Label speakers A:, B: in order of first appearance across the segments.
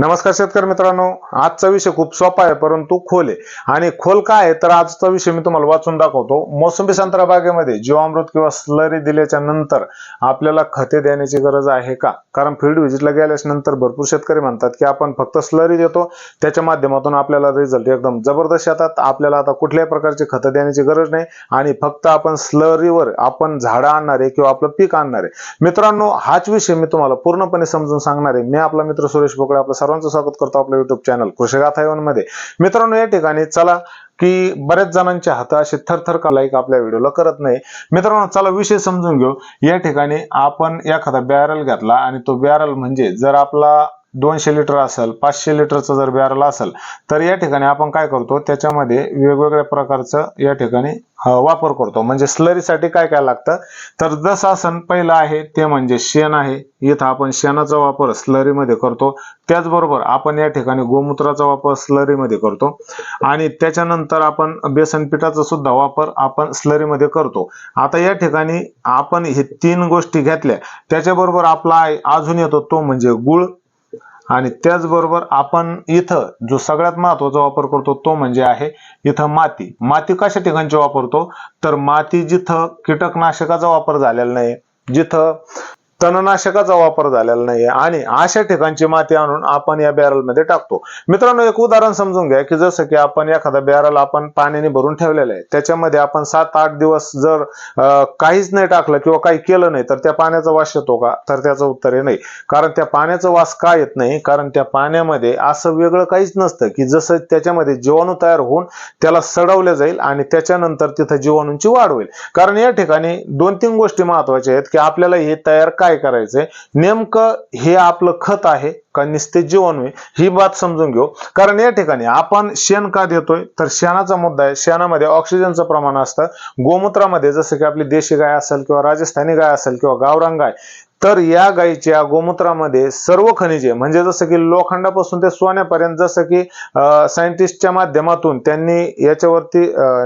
A: नमस्कार शेतकरी मित्रांनो आजचा विषय खूप सोपा आहे परंतु खोल आहे. आणि खोल काय आहे? तर आजचा विषय मी तुम्हाला वाचून दाखवतो. मोसंबी संत्रा बागेमध्ये जीवामृत किंवा स्लरी दिल्याच्या नंतर आपल्याला खते देण्याची गरज आहे का? कारण फील्ड व्हिजिटला गेल्याच्यानंतर भरपूर शेतकरी म्हणतात की आपण फक्त स्लरी देतो. त्याच्या माध्यमातून आपल्याला रिझल्ट एकदम जबरदस्त येतात. आपल्याला आता कुठल्याही प्रकारची खतं देण्याची गरज नाही. आणि फक्त आपण स्लरीवर आपण झाडं आणणार आहे किंवा आपलं पीक आणणार आहे. मित्रांनो हाच विषय मी तुम्हाला पूर्णपणे समजून सांगणार आहे. मी आपला मित्र सुरेश बोकडे आपला सर्वांचं स्वागत करतो आपल्या युट्यूब चॅनल कृषिगाथा मध्ये मित्रांनो या ठिकाणी चला की बऱ्याच जणांच्या हाताशी थरथर का लाईक आपल्या व्हिडिओला करत नाही. मित्रांनो चला विषय समजून घेऊ. या ठिकाणी आपण एखादा बॅरल घेतला आणि तो बॅरल म्हणजे जर आपला दोनशे लिटर असेल पाचशे लिटरचा जर बॅरल असेल तर या ठिकाणी आपण काय करतो त्याच्यामध्ये वेगवेगळ्या प्रकारचं या ठिकाणी वापर करतो. म्हणजे स्लरीसाठी काय काय लागतं? तर जसं आसन पहिलं आहे ते म्हणजे शेण आहे. इथं आपण शेणाचा वापर स्लरीमध्ये करतो. त्याचबरोबर आपण या ठिकाणी गोमूत्राचा वापर स्लरीमध्ये करतो. आणि त्याच्यानंतर आपण बेसन पिठाचा सुद्धा वापर आपण स्लरीमध्ये करतो. आता या ठिकाणी आपण हे तीन गोष्टी घेतल्या. त्याच्याबरोबर आपला अजून येतो तो म्हणजे गुळ. आणि त्याचबरोबर आपण इथं जो सगळ्यात महत्त्वाचा वापर करतो तो म्हणजे आहे इथं माती. माती कशा ठिकाणची वापरतो? तर माती जिथं कीटकनाशकाचा वापर झालेला नाही जिथं तणनाशकाचा वापर झालेला नाही आणि अशा ठिकाणची माती आणून आपण या बॅरलमध्ये टाकतो. मित्रांनो एक उदाहरण समजून घ्या की जसं की आपण एखादा बॅरल आपण पाण्याने भरून ठेवलेला आहे त्याच्यामध्ये आपण सात आठ दिवस जर काहीच नाही टाकलं किंवा काही केलं नाही तर त्या पाण्याचा वास येतो का? तर त्याचं उत्तर आहे नाही. कारण त्या पाण्याचा वास का येत नाही? कारण त्या पाण्यामध्ये असं वेगळं काहीच नसतं की जसं त्याच्यामध्ये जीवाणू तयार होऊन त्याला सडवलं जाईल आणि त्याच्यानंतर तिथं जीवाणूंची वाढ होईल. कारण या ठिकाणी दोन तीन गोष्टी महत्त्वाच्या आहेत की आपल्याला हे तयार काय करायचंय? नेमकं हे आपलं खत आहे का निस्ते जीवाणू ही बात समजून घेऊ. कारण या ठिकाणी आपण शेण का देतोय? तर शेणाचा मुद्दा आहे. शेणामध्ये ऑक्सिजनचं प्रमाण असतं. गोमूत्रामध्ये जसं की आपली देशी गाय असेल किंवा राजस्थानी गाय असेल किंवा गावरान गाय तर या गायीच्या गोमूत्रामध्ये सर्व खनिजे म्हणजे जसं की लोखंडापासून ते सोन्यापर्यंत जसं की सायंटिस्टच्या माध्यमातून त्यांनी याच्यावरती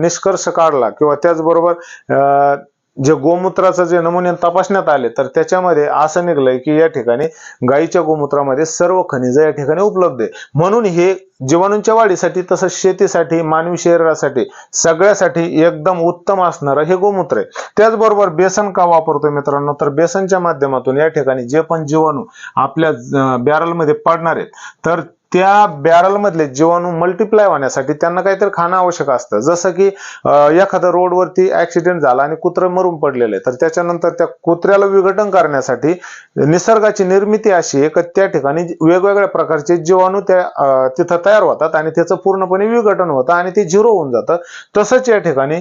A: निष्कर्ष काढला किंवा त्याचबरोबर अं, जे गोमूत्राचं जे नमुने तपासण्यात आले तर त्याच्यामध्ये असं निघलंय की या ठिकाणी गायीच्या गोमूत्रामध्ये सर्व खनिज या ठिकाणी उपलब्ध आहे. म्हणून हे जीवाणूंच्या वाढीसाठी तसंच शेतीसाठी मानवी शरीरासाठी सगळ्यासाठी एकदम उत्तम असणारं हे गोमूत्र आहे. त्याचबरोबर बेसन का वापरतोय मित्रांनो? तर बेसनच्या माध्यमातून या ठिकाणी जे पण जीवाणू आपल्या बॅरलमध्ये पडणार आहेत तर त्या बॅरल मधले जीवाणू मल्टिप्लाय होण्यासाठी त्यांना काहीतरी खाणं आवश्यक असतं. जसं की अं, एखादा रोडवरती ऍक्सिडेंट झाला आणि कुत्रं मरून पडलेलं तर त्याच्यानंतर त्या कुत्र्याला विघटन करण्यासाठी निसर्गाची निर्मिती अशी आहे की त्या ठिकाणी वेगवेगळ्या प्रकारचे जीवाणू त्या तिथं तयार होतात आणि त्याचं पूर्णपणे विघटन होतं आणि ते झिरो होऊन जातं. तसंच या ठिकाणी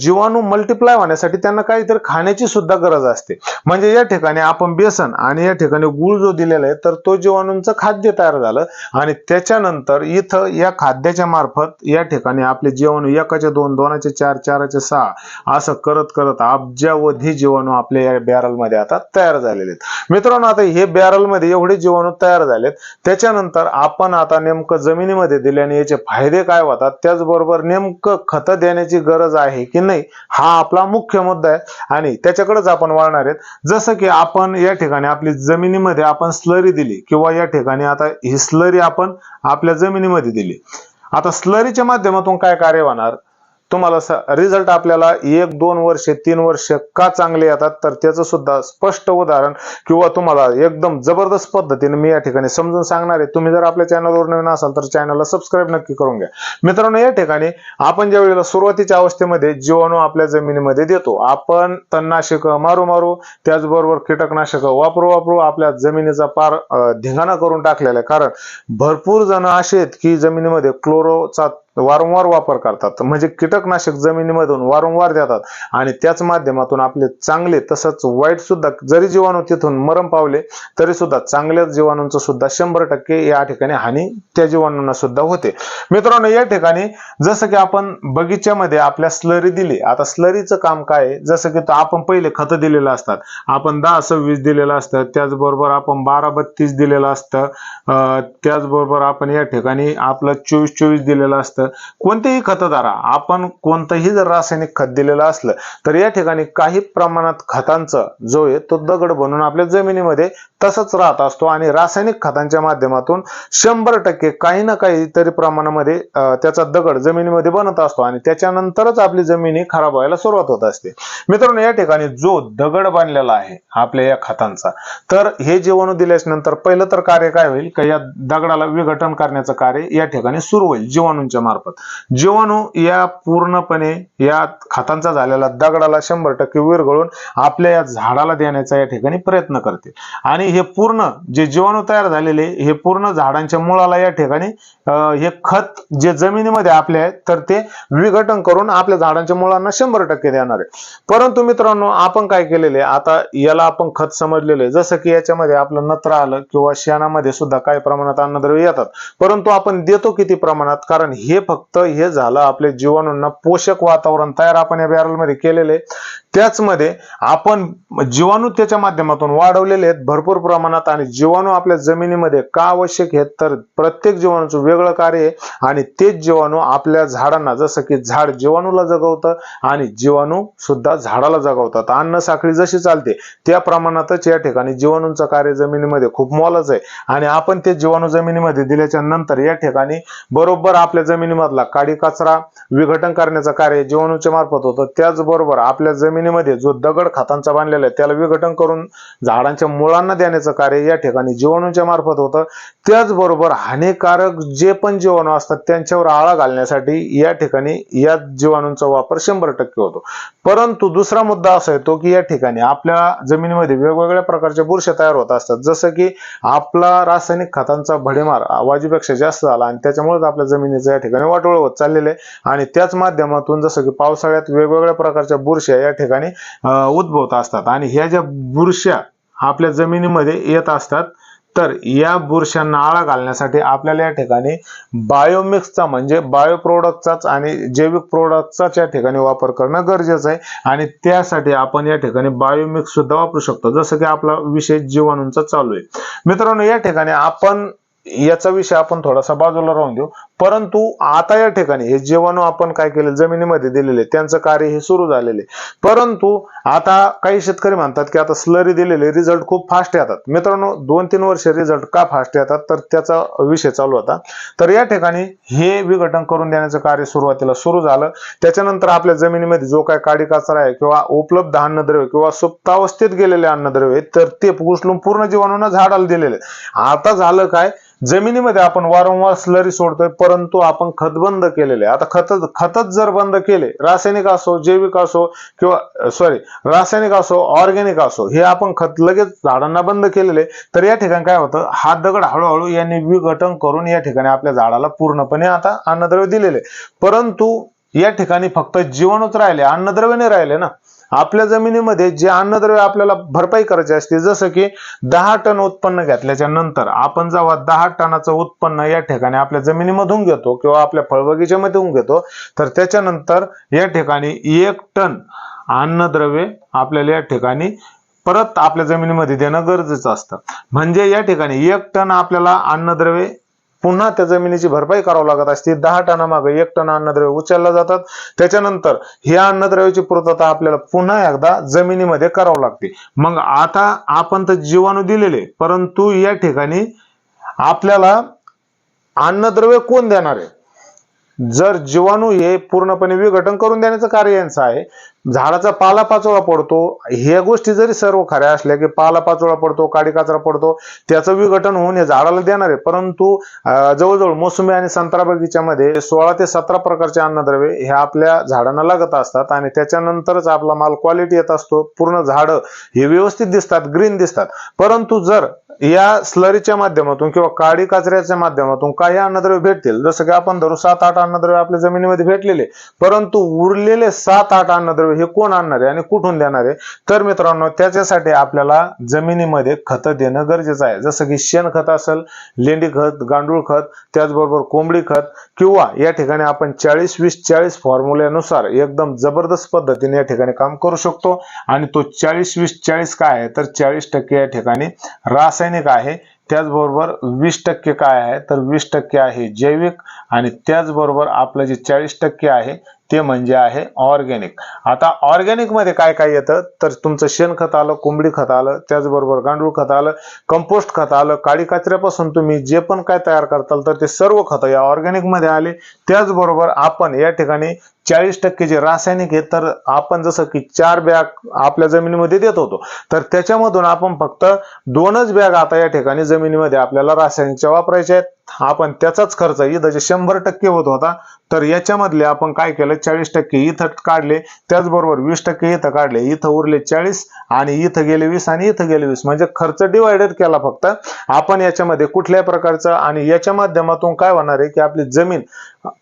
A: जीवाणू मल्टिप्लाय होण्यासाठी त्यांना काहीतरी खाण्याची सुद्धा गरज असते. म्हणजे या ठिकाणी आपण बेसन आणि या ठिकाणी गुळ जो दिलेला आहे तर तो जीवाणूंचं खाद्य तयार झालं आणि त्याच्यानंतर इथं या खाद्याच्या मार्फत या ठिकाणी आपले जीवाणू एकाचे दोन दोनाचे चार चाराचे सहा असं करत करत अब्जावधी जीवाणू आपल्या या बॅरलमध्ये आता तयार झालेले आहेत. मित्रांनो आता हे बॅरलमध्ये एवढे जीवाणू तयार झालेत. त्याच्यानंतर आपण आता नेमकं जमिनीमध्ये दिल्याने याचे फायदे काय होतात त्याचबरोबर नेमकं खत देण्याची गरज आहे की नाही हा आपला मुख्य मुद्दा आहे. आणि त्याच्याकडेच आपण वळणार आहेत. जसं की आपण या ठिकाणी आपली जमिनीमध्ये आपण स्लरी दिली किंवा या ठिकाणी आता ही स्लरी आपण आपल्या जमिनीमध्ये दिली. आता स्लरीच्या माध्यमातून काय कार्य होणार? तुम्हाला रिझल्ट आपल्याला एक दोन वर्षे तीन वर्ष का चांगले येतात तर त्याचं सुद्धा स्पष्ट उदाहरण किंवा तुम्हाला एकदम जबरदस्त पद्धतीने मी या ठिकाणी समजून सांगणार आहे. तुम्ही जर आपल्या चॅनलवर नवीन असाल तर चॅनलला सबस्क्राईब नक्की करून घ्या. मित्रांनो या ठिकाणी आपण ज्या वेळेला सुरुवातीच्या अवस्थेमध्ये जीवाणू आपल्या जमिनीमध्ये देतो आपण तणनाशक मारू मारू त्याचबरोबर कीटकनाशक वापरू वापरू आपल्या जमिनीचा पार धिंगाणा करून टाकलेला आहे. कारण भरपूर जण असे आहेत की जमिनीमध्ये क्लोरोचा वारंवार वापर करतात. म्हणजे कीटकनाशक जमिनीमधून वारंवार देतात. आणि त्याच माध्यमातून आपले चांगले तसंच वाईट सुद्धा जरी जीवाणू तिथून मरण पावले तरी सुद्धा चांगल्या जीवाणूंचं सुद्धा शंभर टक्के या ठिकाणी हानी त्या जीवाणूंना सुद्धा होते. मित्रांनो या ठिकाणी जसं की आपण बगीच्यामध्ये आपल्या स्लरी दिली. आता स्लरीचं काम काय आहे? जसं की आपण पहिले खतं दिलेलं असतात. आपण दहा सव्वीस दिलेलं असतं. त्याचबरोबर आपण बारा बत्तीस दिलेलं असतं. त्याचबरोबर आपण या ठिकाणी आपलं चोवीस चोवीस दिलेलं असतं. करायचं कोणतेही खतधारा आपण कोणतंही जर रासायनिक खत दिलेलं असलं तर या ठिकाणी काही प्रमाणात खतांचा जो आहे तो दगड बनून आपल्या जमिनीमध्ये तसंच राहत असतो आणि रासायनिक खतांच्या माध्यमातून शंभर टक्के काही ना काही तरी प्रमाणामध्ये त्याचा दगड जमिनीमध्ये बनत असतो आणि त्याच्यानंतरच आपली जमीन ही खराब व्हायला सुरुवात होत असते. मित्रांनो या ठिकाणी जो दगड बांधलेला आहे आपल्या या खतांचा तर हे जीवाणू दिल्याच्या नंतर पहिलं तर कार्य काय होईल? का या दगडाला विघटन करण्याचं कार्य या ठिकाणी सुरू होईल जीवाणूंच्या मार्फत जीवाणू या पूर्णपणे या खतांचा झालेला दगडाला शंभर टक्के विरघळून आपल्या या झाडाला देण्याचा या ठिकाणी प्रयत्न करते आणि हे पूर्ण जे जीवाणू तयार झालेले हे पूर्ण झाडांच्या मुळाला या ठिकाणी हे खत जे जमिनीमध्ये आपले आहे तर ते विघटन करून आपल्या झाडांच्या मुळांना शंभर टक्के देणार आहे. परंतु मित्रांनो आपण काय केलेले आता याला आपण खत समजलेले जसं की याच्यामध्ये आपलं नत्र आलं किंवा शेणामध्ये सुद्धा काही प्रमाणात अन्नद्रव्य येतात. परंतु आपण देतो किती प्रमाणात? कारण हे फक्त हे झालं आपल्या जीवाणूंना पोषक वातावरण तयार आपण या बॅरलमध्ये केलेले त्याचमध्ये आपण जीवाणू त्याच्या माध्यमातून वाढवलेले आहेत भरपूर प्रमाणात आणि जीवाणू आपल्या जमिनीमध्ये का आवश्यक आहेत तर प्रत्येक जीवाणूचं वेगळं कार्य आहे. आणि तेच जीवाणू आपल्या झाडांना जसं की झाड जीवाणूला जगवतं आणि जीवाणू सुद्धा झाडाला जगवतात. अन्न साखळी जशी चालते त्या प्रमाणातच या ठिकाणी जीवाणूंचं कार्य जमिनीमध्ये खूप मोलाचं आहे. आणि आपण ते जीवाणू जमिनीमध्ये दिल्याच्या नंतर या ठिकाणी बरोबर आपल्या जमिनीमधला काडी कचरा विघटन करण्याचं कार्य जीवाणूच्या मार्फत होतं. त्याचबरोबर आपल्या जमिनीमध्ये जो दगड खतांचा बांधलेला आहे त्याला विघटन करून झाडांच्या मुळांना देण्याचं कार्य या ठिकाणी जीवाणूंच्या मार्फत होतं. त्याचबरोबर हानिकारक जे पण जीवाणू असतात त्यांच्यावर आळा घालण्यासाठी या ठिकाणी या जीवाणूंचा वापर शंभर टक्के होतो. परंतु दुसरा मुद्दा असा येतो की या ठिकाणी आपल्या जमिनीमध्ये वेगवेगळ्या प्रकारच्या बुरशे तयार होत असतात. जसं की आपला रासायनिक खतांचा भडेमार आवाजीपेक्षा जास्त झाला आणि त्याच्यामुळेच आपल्या जमिनीचं या ठिकाणी वाटोळ होत चाललेलं आहे. आणि त्याच माध्यमातून जसं की पावसाळ्यात वेगवेगळ्या प्रकारच्या बुरश्या या ठिकाणी ठिकाणी उद्भवत असतात. आणि ह्या ज्या बुरश्या आपल्या जमिनीमध्ये येत असतात तर या बुरशांना आळा घालण्यासाठी आपल्याला या ठिकाणी बायोमिक्सचा म्हणजे बायो प्रोडक्टचाच आणि जैविक प्रोडक्टचाच या ठिकाणी वापर करणं गरजेचं आहे. आणि त्यासाठी आपण या ठिकाणी बायोमिक्स सुद्धा वापरू शकतो. जसं की आपला विषय जीवाणूंचा चालू आहे. मित्रांनो या ठिकाणी आपण याचा विषय आपण थोडासा बाजूला राहून देऊ. परंतु आता या ठिकाणी हे जीवाणू आपण काय केले जमिनीमध्ये दिलेले त्यांचं कार्य हे सुरू झालेले. परंतु आता काही शेतकरी म्हणतात की आता स्लरी दिलेले रिझल्ट खूप फास्ट येतात. मित्रांनो दोन तीन वर्ष रिझल्ट का फास्ट येतात? तर त्याचा विषय चालू होता. तर या ठिकाणी हे विघटन करून देण्याचं कार्य सुरुवातीला सुरू झालं. त्याच्यानंतर आपल्या जमिनीमध्ये जो काय काडी कचरा आहे किंवा उपलब्ध अन्नद्रव्य किंवा सुप्तावस्थेत गेलेले अन्नद्रव्य तर ते उचलून पूर्ण जीवाणूंना झाडाला दिलेले आता झालं काय? जमिनीमध्ये आपण वारंवार स्लरी सोडतोय परंतु आपण खत बंद केलेले आता खत खतच जर बंद केले रासायनिक असो जैविक असो किंवा सॉरी रासायनिक असो ऑर्गॅनिक असो हे आपण खत लगेच झाडांना बंद केलेले तर या ठिकाणी काय होतं हा दगड हळूहळू यांनी विघटन करून या ठिकाणी आपल्या झाडाला पूर्णपणे आता अन्नद्रव्य दिलेले परंतु या ठिकाणी फक्त जीवाणूच राहिले अन्नद्रव्य नाही राहिले ना. आपल्या जमिनीमध्ये जे अन्नद्रव्य आपल्याला भरपाई करायची असते जसं की दहा टन उत्पन्न घेतल्याच्या नंतर आपण जेव्हा दहा टनाचं उत्पन्न या ठिकाणी आपल्या जमिनीमधून घेतो किंवा आपल्या फळबगीच्यामधून घेतो तर त्याच्यानंतर या ठिकाणी एक टन अन्नद्रव्य आपल्याला या ठिकाणी परत आपल्या जमिनीमध्ये देणं गरजेचं असतं. म्हणजे या ठिकाणी एक टन आपल्याला अन्नद्रव्य पुन्हा त्या जमिनीची भरपाई करावी लागत असते. दहा टनामागे एक टन अन्नद्रव्य उचलला जातात. त्याच्यानंतर हे अन्नद्रव्याची पूर्तता आपल्याला पुन्हा एकदा जमिनीमध्ये करावं लागते. मग आता आपण तर जीवाणू दिलेले परंतु या ठिकाणी आपल्याला अन्नद्रव्य कोण देणार आहे? जर जीवाणू हे पूर्णपणे विघटन करून देण्याचं कार्य यांचं आहे झाडाचा पालापाचोळा पडतो ह्या गोष्टी जरी सर्व खऱ्या असल्या की पालापाचोळा पडतो काडी काचरा पडतो त्याचं विघटन होऊन हे झाडाला देणार आहे. परंतु जवळजवळ मोसंबी आणि संत्रा बगीच्यामध्ये सोळा ते सतरा प्रकारचे अन्नद्रव्ये हे आपल्या झाडांना लागत असतात आणि त्याच्यानंतरच आपला माल क्वालिटी येत असतो. पूर्ण झाडं हे व्यवस्थित दिसतात ग्रीन दिसतात. परंतु जर या स्लरीच्या माध्यमातून किंवा काडी कचऱ्याच्या माध्यमातून काही अन्नद्रव्य भेटतील. जसं की आपण धरू सात आठ अन्नद्रव्य आपल्या जमिनीमध्ये भेटलेले परंतु उरलेले सात आठ अन्नद्रव्य हे कोण आणणार आहे आणि कुठून देणार? आहे तर मित्रांनो त्याच्यासाठी आपल्याला जमिनीमध्ये खत देणं गरजेचं आहे. जसं की शेणखत असेल लेंडी खत गांडूळ खत त्याचबरोबर कोंबडी खत किंवा या ठिकाणी आपण चाळीस वीस चाळीस फॉर्म्युल्यानुसार एकदम जबरदस्त पद्धतीने या ठिकाणी काम करू शकतो. आणि तो चाळीस वीस चाळीस काय आहे? तर चाळीस टक्के या ठिकाणी रासायनिक आहे त्याचबरोबर वीस टक्के काय आहे? तर वीस टक्के आहे जैविक आणि त्याचबरोबर आपलं जे चाळीस टक्के आहे ते म्हणजे आहे ऑर्गॅनिक. आता ऑर्गॅनिकमध्ये काय काय येतं? तर तुमचं शेणखत आलं कोंबडी खत आलं त्याचबरोबर गांडूळ खत आलं कंपोस्ट खत आलं काळी कचऱ्यापासून तुम्ही जे पण काय तयार करताल तर ते सर्व खतं या ऑर्गॅनिकमध्ये आले. त्याचबरोबर आपण या ठिकाणी चाळीस टक्के जे रासायनिक आहे तर आपण जसं की चार बॅग आपल्या जमिनीमध्ये देत होतो तर त्याच्यामधून आपण फक्त दोनच बॅग आता या ठिकाणी जमिनीमध्ये आपल्याला रासायनिकच्या वापरायच्या आहेत. आपण त्याचाच खर्च इथं जे शंभर टक्के होत होता तर याच्यामधले आपण काय केलं चाळीस टक्के इथं काढले त्याचबरोबर वीस टक्के इथं काढले इथं उरले चाळीस आणि इथं गेले वीस आणि इथं गेले वीस. म्हणजे खर्च डिवायडेड केला फक्त. आपण याच्यामध्ये कुठल्याही प्रकारचं आणि याच्या माध्यमातून काय होणार आहे की आपली जमीन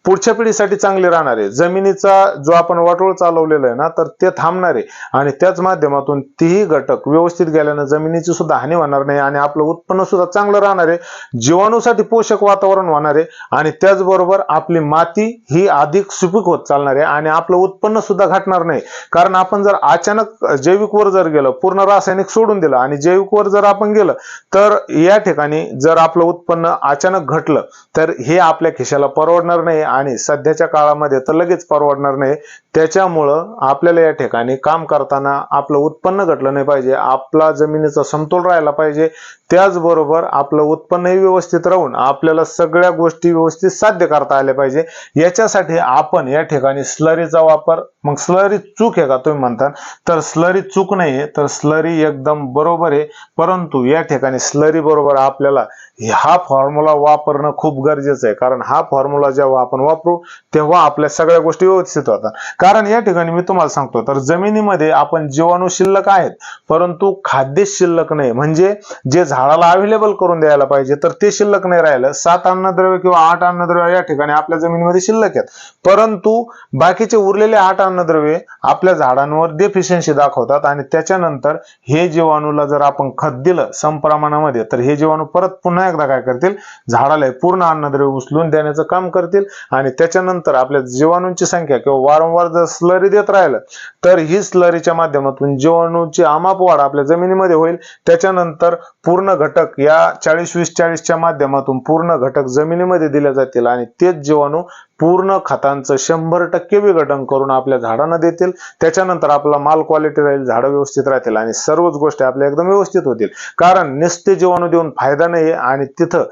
A: पुढच्या पिढीसाठी चांगली राहणार आहे. जमिनीचा जो आपण वाटोळ चालवलेला आहे ना तर ते थांबणार. आहे आणि त्याच माध्यमातून तीही घटक व्यवस्थित गेल्यानं जमिनीची सुद्धा हानी होणार नाही आणि आपलं उत्पन्न सुद्धा चांगलं राहणार आहे. जीवाणूसाठी पोषक वातावरण होणार आहे. आणि त्याचबरोबर आपली माती ही अधिक सुपीक होत चालणार आहे आणि आपलं उत्पन्न सुद्धा घटणार नाही. कारण आपण जर अचानक जैविक वर जर गेलं पूर्ण रासायनिक सोडून दिलं आणि जैविक वर जर आपण गेलं तर या ठिकाणी जर आपलं उत्पन्न अचानक घटलं तर हे आपल्या खिशाला परवडणार नाही. आणि सध्याच्या काळामध्ये तर लगेच परवडणार नाही. त्याच्यामुळं आपल्याला या ठिकाणी काम करताना आपलं उत्पन्न घटलं नाही पाहिजे. आपला जमिनीचा समतोल राहिला पाहिजे. त्याचबरोबर आपलं उत्पन्नही व्यवस्थित राहून आपल्याला सगळ्या गोष्टी व्यवस्थित साध्य करता आल्या पाहिजे. याच्यासाठी आपण या ठिकाणी स्लरीचा वापर मग स्लरी चूक आहे का तुम्ही म्हणता? तर स्लरी चूक नाही तर स्लरी एकदम बरोबर आहे. परंतु या ठिकाणी स्लरी बरोबर आपल्याला हा फॉर्म्युला वापरणं खूप गरजेचं आहे. कारण हा फॉर्म्युला जेव्हा आपण वापरू तेव्हा आपल्या सगळ्या गोष्टी व्यवस्थित होतात कारण या ठिकाणी मी तुम्हाला सांगतो तर जमिनीमध्ये आपण जीवाणू शिल्लक आहेत परंतु खाद्य शिल्लक नाही. म्हणजे जे झाडाला अवेलेबल करून द्यायला पाहिजे तर ते शिल्लक नाही राहिलं. सात अन्नद्रव्य किंवा आठ अन्नद्रव्य या ठिकाणी आपल्या जमिनीमध्ये शिल्लक आहेत. परंतु बाकीचे उरलेले आठ अन्नद्रव्ये आपल्या झाडांवर डेफिशियन्सी दाखवतात आणि त्याच्यानंतर हे जीवाणूला जर आपण खत दिलं सम प्रमाणामध्ये तर हे जीवाणू परत पुन्हा एकदा काय करतील? झाडाला पूर्ण अन्नद्रव्य उचलून देण्याचं काम करतील आणि त्याच्यानंतर आपल्या जीवाणूंची संख्या किंवा वारंवार जर स्लरी देत राहिलं तर ही स्लरीच्या माध्यमातून जीवाणूची आमाप वाढ आपल्या जमिनीमध्ये होईल. त्याच्यानंतर पूर्ण घटक या चाळीस वीस चाळीसच्या माध्यमातून पूर्ण घटक जमिनीमध्ये दिले जातील आणि तेच जीवाणू पूर्ण खतांचं शंभर टक्के विघटन करून आपल्या झाडांना देतील. त्याच्यानंतर आपला माल क्वालिटी राहील झाडं व्यवस्थित राहतील आणि सर्वच गोष्टी आपल्या एकदम व्यवस्थित होतील. कारण निस्ते जीवाणू देऊन फायदा नाही आणि तिथं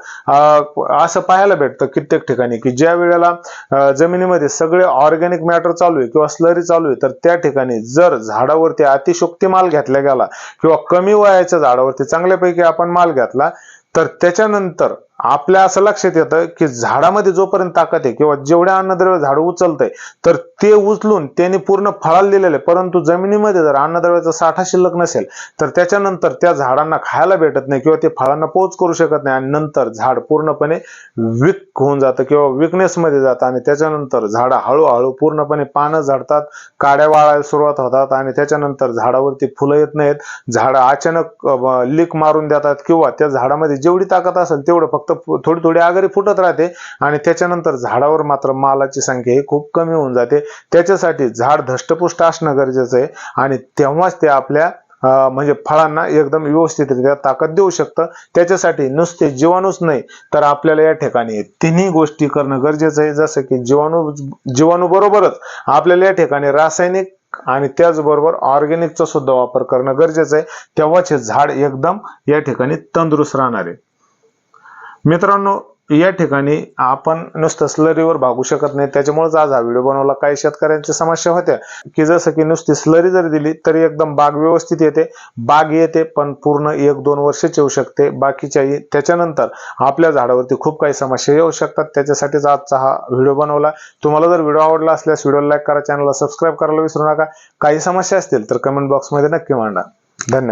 A: असं पाहायला भेटतं कित्येक ठिकाणी की ज्या वेळेला जमिनीमध्ये सगळे ऑर्गॅनिक मॅटर चालू आहे किंवा स्लरी चालू आहे तर त्या ठिकाणी जर झाडावरती अतिशोक्ती माल घेतला गेला किंवा कमी वयाच्या झाडावरती चांगल्यापैकी आपण माल घेतला तर त्याच्यानंतर आपल्या असं लक्षात येतं की झाडामध्ये जोपर्यंत ताकद आहे किंवा जेवढ्या अन्नद्रव्य झाड उचलतंय तर ते उचलून त्यांनी पूर्ण फळाला दिलेलं आहे. परंतु जमिनीमध्ये जर अन्नद्रव्याचा साठा शिल्लक नसेल तर त्याच्यानंतर त्या झाडांना खायला भेटत नाही किंवा ते फळांना पोच करू शकत नाही आणि नंतर झाड पूर्णपणे विक होऊन जातं किंवा विकनेसमध्ये जातं आणि त्याच्यानंतर झाडं हळूहळू पूर्णपणे पानं झडतात काड्या वाळायला सुरुवात होतात आणि त्याच्यानंतर झाडावरती फुलं येत नाहीत. झाडं अचानक लीक मारून देतात किंवा त्या झाडामध्ये जेवढी ताकद असेल तेवढं फक्त थोडी थोडी आगरी फुटत राहते आणि त्याच्यानंतर झाडावर मात्र मालाची संख्या ही खूप कमी होऊन जाते. त्याच्यासाठी झाड धष्टपुष्ट असणं गरजेचं आहे आणि तेव्हाच ते आपल्या म्हणजे फळांना एकदम व्यवस्थितरित्या ताकद देऊ शकतं. त्याच्यासाठी नुसते जीवाणूच नाही तर आपल्याला या ठिकाणी तिन्ही गोष्टी करणं गरजेचं आहे. जसं की जीवाणू जीवाणू बरोबरच आपल्याला या ठिकाणी रासायनिक आणि त्याचबरोबर ऑर्गॅनिकचा सुद्धा वापर करणं गरजेचं आहे. तेव्हाच हे झाड एकदम या ठिकाणी तंदुरुस्त राहणार. आहे मित्रांनो या ठिकाणी आपण नुसतं स्लरीवर भागू शकत नाही. त्याच्यामुळेच आज हा व्हिडिओ बनवला. काही शेतकऱ्यांच्या समस्या होत्या की जसं की नुसती स्लरी जरी दिली तरी एकदम बाग व्यवस्थित येते. बाग येते पण पूर्ण एक दोन वर्षच येऊ शकते. बाकीच्या त्याच्यानंतर आपल्या झाडावरती खूप काही समस्या येऊ शकतात. त्याच्यासाठीच आजचा हा व्हिडिओ बनवला. तुम्हाला जर व्हिडिओ आवडला असल्यास व्हिडिओ लाईक करा चॅनलला सबस्क्राईब करायला विसरू नका. काही समस्या असतील तर कमेंट बॉक्समध्ये नक्की मांडा. धन्यवाद.